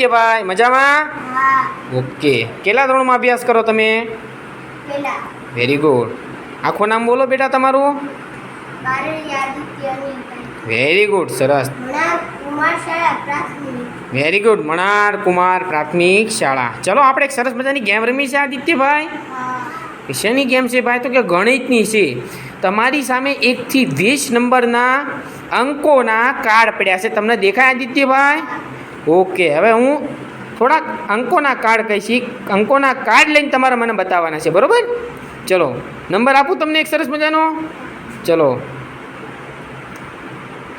આદિત્યભાઈ મજામાં? ઓકે. કેટલા ધોરણમાં અભ્યાસ કરો તમે? વેરી ગુડ આખું નામ બોલો બેટા તમારું? વેરી ગુડ સરસ. વેરી ગુડ મણાર કુમાર પ્રાથમિક શાળા. ચલો આપણે એક સરસ મજાની ગેમ રમી છે આદિત્યભાઈ. શેની ગેમ છે ભાઈ? તો કે ગણિતની છે. તમારી સામે એકથી વીસ નંબરના અંકોના કાર્ડ પડ્યા છે. તમને દેખાય આદિત્યભાઈ? ઓકે, હવે હું થોડાક અંકોના કાર્ડ કહીશ. અંકોના કાર્ડ લઈને તમારે મને બતાવવાના છે, બરાબર? ચલો, નંબર આપું તમને એક સરસ મજાનો? ચલો.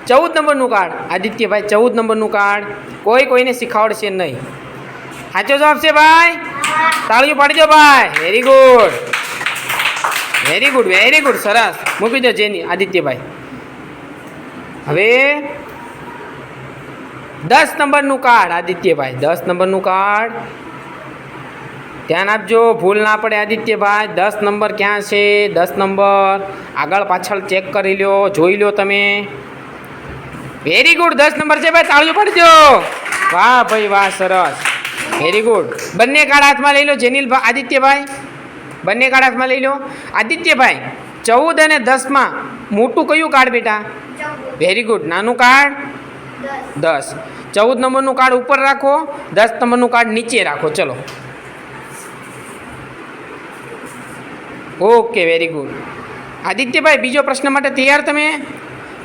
ચૌદ નંબરનું કાર્ડ આદિત્યભાઈ, ચૌદ નંબરનું કાર્ડ કોઈ કોઈને શીખવાડશે નહીં. સાચો જવાબ છે ભાઈ? તાળીઓ પાડજો ભાઈ. Very good very good very good સરસ. મૂકી દો જેની, આદિત્યભાઈ. હવે દસ નંબરનું કાર્ડ આદિત્યભાઈ દસ નંબરનું કાર્ડ. ધ્યાન આપજો ભૂલ ના પડે આદિત્યભાઈ દસ નંબર ક્યાં છે? દસ નંબર. આગળ પાછળ ચેક કરી લ્યો જોઈ લો તમે. વેરી ગુડ દસ નંબર છે ભાઈ તાળીઓ પડજો વાહ ભાઈ વાહ સરસ. વેરી ગુડ બંને કાર્ડ હાથમાં લઈ લો જેનિલ આદિત્યભાઈ. બંને કાર્ડ હાથમાં લઈ લો. આદિત્યભાઈ ચૌદ અને દસમાં મોટું કયું કાર્ડ બેટા? વેરી ગુડ નાનું કાર્ડ. દસ. ચૌદ નંબરનું કાર્ડ ઉપર રાખો દસ નંબરનું કાર્ડ નીચે રાખો. ચલો. ઓકે વેરી ગુડ આદિત્યભાઈ બીજો પ્રશ્ન માટે તૈયાર તમે?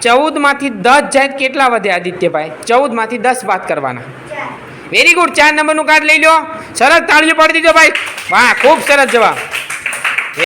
ચૌદમાંથી દસ જાય કેટલા વધે આદિત્યભાઈ? ચૌદમાંથી દસ વાત કરવાના. વેરી ગુડ ચાર નંબરનું કાર્ડ લઈ લો. સરસ તાળીઓ પાડી દીધો ભાઈ. વાહ ખૂબ સરસ જવાબ.